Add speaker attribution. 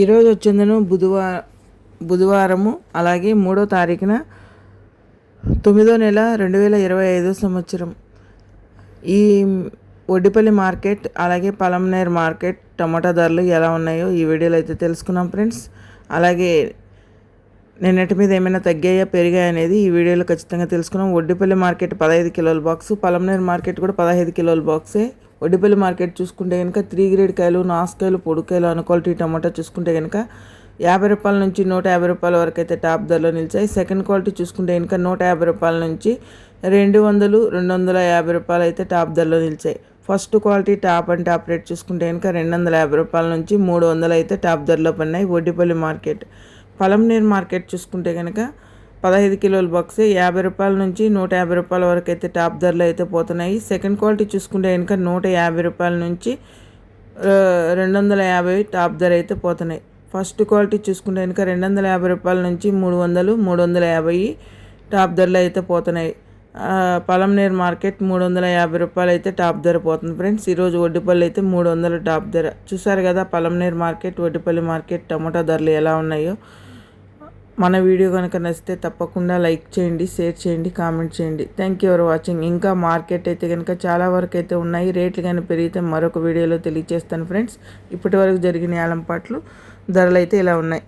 Speaker 1: ఈరోజు వచ్చిందను బుధవారం బుధవారము అలాగే మూడో తారీఖున తొమ్మిదో నెల రెండు వేల ఇరవై ఐదో సంవత్సరం. ఈ ఒడ్డిపల్లి మార్కెట్ అలాగే పలంనేర్ మార్కెట్ టమాటా ధరలు ఎలా ఉన్నాయో ఈ వీడియోలో అయితే తెలుసుకున్నాం ఫ్రెండ్స్. అలాగే నిన్నటి మీద ఏమైనా తగ్గాయా పెరిగాయా అనేది ఈ వీడియోలో ఖచ్చితంగా తెలుసుకున్నాం. ఒడ్డిపల్లి మార్కెట్ పదహైదు కిలోల బాక్సు పలంనేర్ మార్కెట్ కూడా పదహైదు కిలోల బాక్సే. వడ్డిపల్లి మార్కెట్ చూసుకుంటే కనుక త్రీ గ్రేడ్ కాయలు నాసుకాయలు పొడుకాయలు అను క్వాలిటీ టమాటా చూసుకుంటే కనుక యాభై రూపాయల నుంచి నూట యాభై రూపాయల వరకు అయితే టాప్ ధరలో నిలిచాయి. సెకండ్ క్వాలిటీ చూసుకుంటే కనుక నూట యాభై రూపాయల నుంచి రెండు వందలు రెండు వందల యాభై రూపాయలు అయితే టాప్ ధరలో నిలిచాయి. First quality top and top rate చూసుకుంటే కనుక రెండు వందల యాభై రూపాయల నుంచి మూడు వందలు అయితే టాప్ ధరలో పడినాయి ఒడ్డిపల్లి మార్కెట్. పలంనేర్ మార్కెట్ చూసుకుంటే కనుక పదహైదు కిలోల బాక్స్ యాభై రూపాయల నుంచి నూట యాభై రూపాయల వరకు అయితే టాప్ ధరలు అయితే పోతున్నాయి. సెకండ్ క్వాలిటీ చూసుకుంటే కనుక నూట యాభై రూపాయల నుంచి రెండు వందల యాభై టాప్ ధర అయితే పోతున్నాయి. ఫస్ట్ క్వాలిటీ చూసుకుంటే కనుక రెండు వందల యాభై రూపాయల నుంచి మూడు వందలు మూడు వందల యాభై టాప్ ధరలు అయితే పోతున్నాయి. పలంనేర్ మార్కెట్ మూడు వందల యాభై రూపాయలు అయితే టాప్ ధర పోతుంది ఫ్రెండ్స్. ఈరోజు వడ్డిపల్లి అయితే మూడు వందల టాప్ ధర. చూసారు కదా Palamaner market Vaddipalli market tomato ధరలు ఎలా ఉన్నాయో. మన వీడియో కనుక నచ్చితే తప్పకుండా లైక్ చేయండి షేర్ చేయండి కామెంట్ చేయండి. థ్యాంక్ యూ ఫర్ వాచింగ్ ఇంకా మార్కెట్ అయితే కనుక చాలా వరకు అయితే ఉన్నాయి. రేట్లు కానీ పెరిగితే మరొక వీడియోలో తెలియజేస్తాను ఫ్రెండ్స్ ఇప్పటి వరకు జరిగిన పాటలు ధరలు అయితే ఇలా ఉన్నాయి.